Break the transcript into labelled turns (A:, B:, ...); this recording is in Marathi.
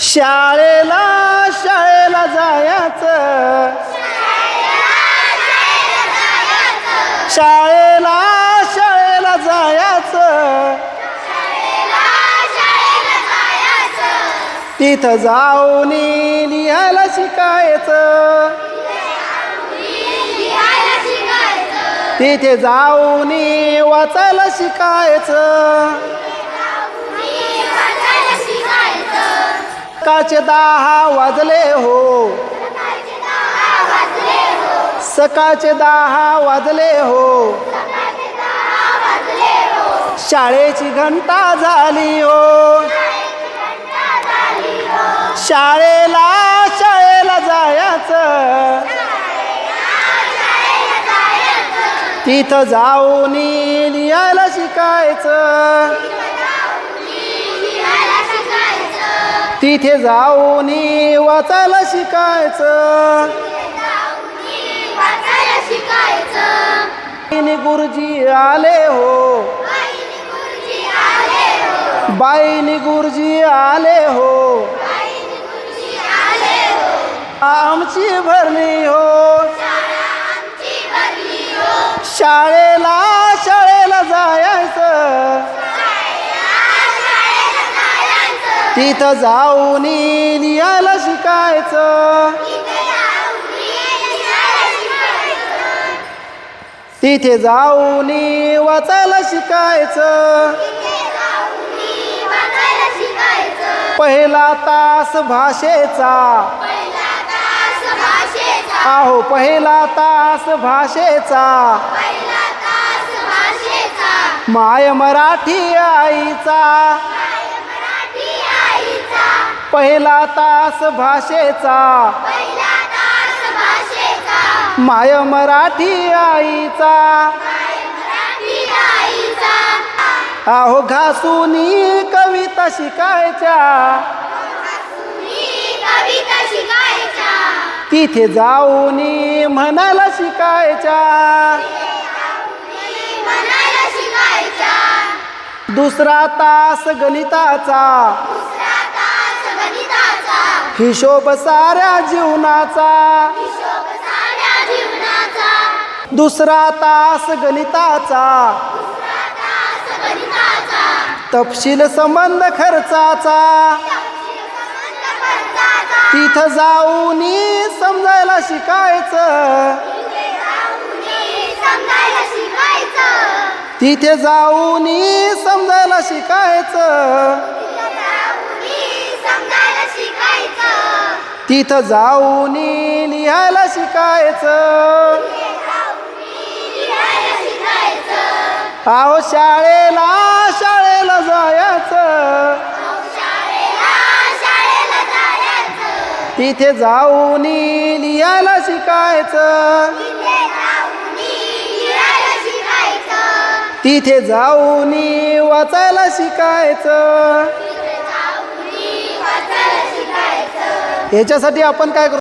A: शाळेला शाळेला जायचं. शाळेला शाळेला जायचं. तिथं जाऊन लिहायला शिकायचं. तिथे जाऊन वाचायला शिकायचं. सकाळचे दहा वाजले हो. सकाळचे दहा वाजले हो. शाळेची घंटा झाली हो. शाळेला शाळेला जायचं. तिथं जाऊन लिहायला शिकायचं. तिथे जाऊन वाचायला शिकायचं. गुरुजी आले हो. बाईनी गुरुजी आले हो. आमची भरणी हो. तिथं जाऊन लिहायला शिकायचं. तिथे जाऊन वाचायला शिकायचं. पहिला तास भाषेचा. आहो पहिला तास भाषेचा. माय मराठी आईचा. पहिला तास भाषेचा. माय मराठी आईचा. आहो घासूनी कविता शिकायच्या. तिथे जाऊन म्हणायला शिकायच्या. दुसरा तास गणिताचा. हिशोब साऱ्या जीवनाचा. दुसरा तास गणिताचा. तपशील संबंध खर्चाचा. तिथं जाऊन समजायला शिकायचं. तिथे जाऊन समजायला शिकायचं. तिथं जाऊन लिहायला शिकायचं. आहो शाळेला शाळेला जायचं. तिथे जाऊन लिहायला शिकायचं. तिथे जाऊन वाचायला शिकायचं. याच्यासाठी आपण काय करू?